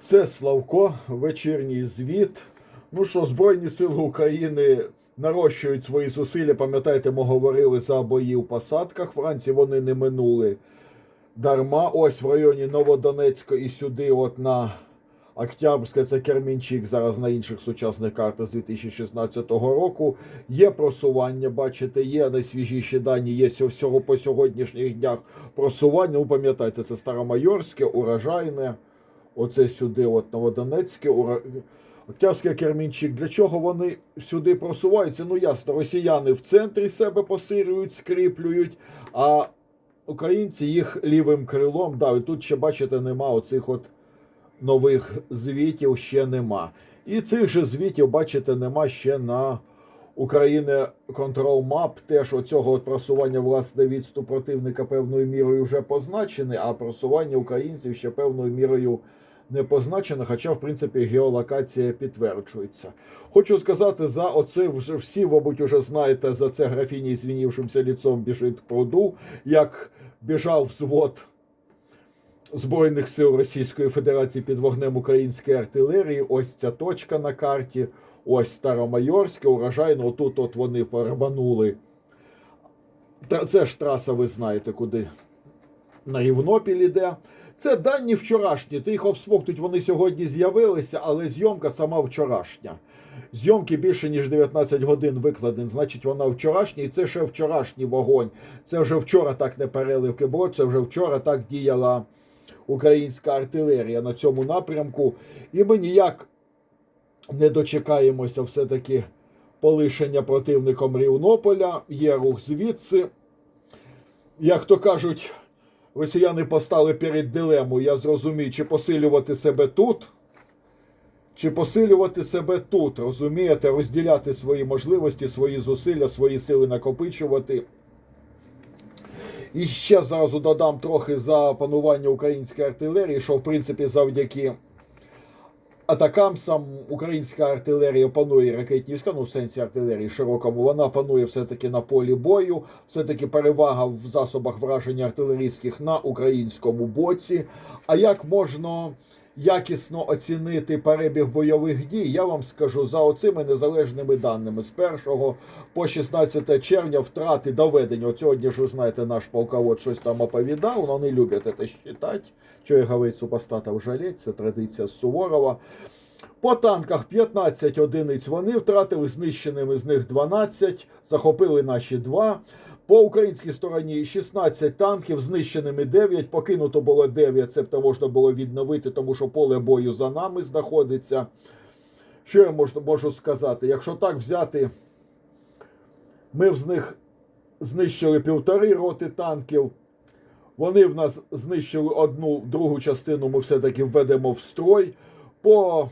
Це Славко, вечірній звіт. Ну що, Збройні Сили України нарощують свої зусилля. Пам'ятаєте, ми говорили за бої в посадках. Вранці вони не минули дарма. Ось в районі Новодонецька і сюди, от на Октябрське, це Кермінчик, зараз на інших сучасних картах з 2016 року. Є просування, бачите, є найсвіжіші дані, є сьо- всього по сьогоднішніх днях просування. Ну, пам'ятаєте, це Старомайорське, урожайне. Оце сюди, от Новодонецьке, Ура... Кермінчик. Для чого вони сюди просуваються? Ну ясно, росіяни в центрі себе посилюють, скріплюють, а українці їх лівим крилом. Да, і тут ще бачите, нема оцих от нових звітів, ще нема. І цих же звітів, бачите, нема ще на України Control Map. Теж оцього от просування власне відступ противника певною мірою вже позначений, а просування українців ще певною мірою не позначено, хоча, в принципі, геолокація підтверджується. Хочу сказати, за оце вже всі, мабуть, уже знаєте, за це графіні звінівшимся ліцом біжить пруду, як біжав взвод Збройних сил Російської Федерації під вогнем української артилерії. Ось ця точка на карті, ось Старомайорське, урожайно. Отут от вони порванули. Це ж траса, ви знаєте, куди на Рівнопіль іде. Це дані вчорашні. Ти їх обсмоктуть, вони сьогодні з'явилися, але зйомка сама вчорашня. Зйомки більше ніж 19 годин викладен, значить вона вчорашня, і це ще вчорашній вогонь. Це вже вчора так не переливки було, це вже вчора так діяла українська артилерія на цьому напрямку. І ми ніяк не дочекаємося все-таки полишення противником Рівнополя. Є рух звідси. Як то кажуть, росіяни постали перед дилемою, я зрозумію, чи посилювати себе тут, чи посилювати себе тут, розумієте, розділяти свої можливості, свої зусилля, свої сили накопичувати. І ще зразу додам трохи за панування української артилерії, що в принципі завдяки атакам сам українська артилерія панує ракетні війська, ну в сенсі артилерії широкому, вона панує все-таки на полі бою, все-таки перевага в засобах враження артилерійських на українському боці. А як можна якісно оцінити перебіг бойових дій, я вам скажу за оцими незалежними даними з 1 по 16 червня втрати доведення. От сьогодні ж ви знаєте, наш полковод щось там оповідав, вони люблять це читати. Що я говорить, супостатов жалеть, це традиція Суворова. По танках 15 одиниць вони втратили, знищеними з них 12, захопили наші 2. По українській стороні 16 танків, знищеними 9, покинуто було 9, цебто можна було відновити, тому що поле бою за нами знаходиться. Що я можу, можу сказати? Якщо так взяти, ми з них знищили півтори роти танків. Вони в нас знищили одну другу частину, ми все-таки введемо в строй. По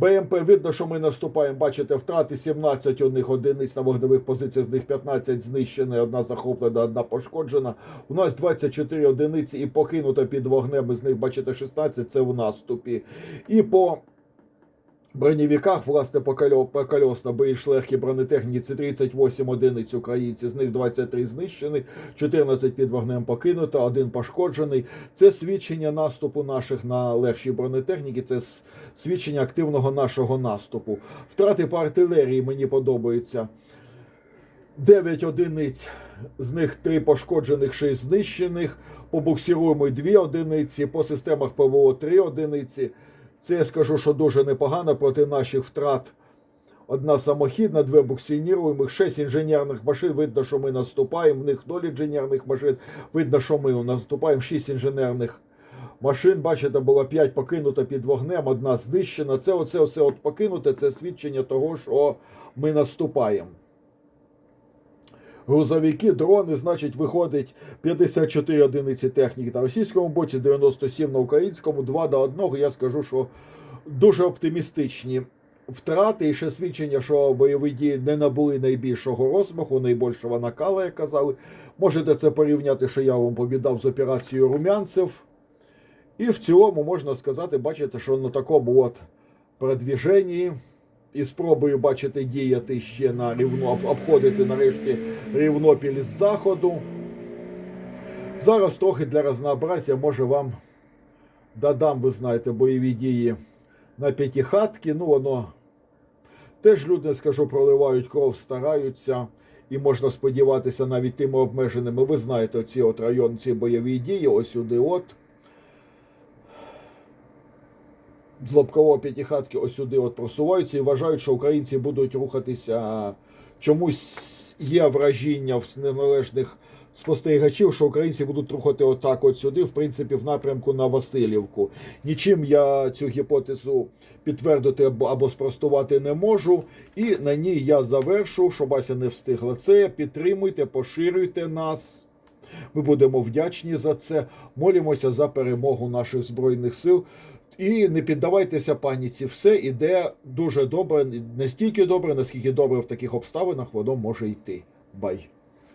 БМП видно, що ми наступаємо. Бачите, втрати 17 у них одиниць на вогневих позиціях, з них 15 знищені, одна захоплена, одна пошкоджена. У нас 24 одиниці і покинуто під вогнем. З них, бачите, 16 це в наступі. І по бронєвіках, власне, по кольо- по кольосно більш легкі бронетехніці 38 одиниць українці, з них 23 знищені, 14 під вогнем покинуто, один пошкоджений. Це свідчення наступу наших на легші бронетехніки, це свідчення активного нашого наступу. Втрати по артилерії мені подобаються. 9 одиниць, з них 3 пошкоджених, 6 знищених. По буксируємо 2 одиниці, по системах ПВО 3 одиниці. Це я скажу, що дуже непогано проти наших втрат. Одна самохідна, дві буксиніруємих, шість інженерних машин. Видно, що ми наступаємо. В них ноль інженерних машин. Видно, що ми наступаємо. Шість інженерних машин. Бачите, було п'ять покинуто під вогнем, одна знищена. Це оце все от покинуте. Це свідчення того, що ми наступаємо. Грузовики, дрони, значить, виходить 54 одиниці техніки на російському боці, 97 на українському, 2 до 1. Я скажу, що дуже оптимістичні втрати і ще свідчення, що бойові дії не набули найбільшого розмаху, найбільшого накала, як казали. Можете це порівняти, що я вам повідав з операцією румянцев. І в цілому можна сказати, бачите, що на такому от продвіженні і спробую бачити діяти ще на рівно, об- обходити нарешті Рівнопіль з заходу. Зараз трохи для разнообразя може вам додам, ви знаєте, бойові дії на п'ятихатки. Ну, воно теж люди, скажу, проливають кров, стараються. І можна сподіватися навіть тими обмеженими. Ви знаєте, ці от район, ці бойові дії, ось сюди от. З Лобкового п'ятихатки ось сюди от просуваються і вважають, що українці будуть рухатися. Чомусь є вражіння в неналежних спостерігачів, що українці будуть рухати отак от сюди, в принципі, в напрямку на Васильівку. Нічим я цю гіпотезу підтвердити або, спростувати не можу. І на ній я завершу, щоб Ася не встигла це. Підтримуйте, поширюйте нас. Ми будемо вдячні за це. Молімося за перемогу наших збройних сил. І не піддавайтеся паніці. Все іде дуже добре, настільки добре, наскільки добре в таких обставинах воно може йти. Бай.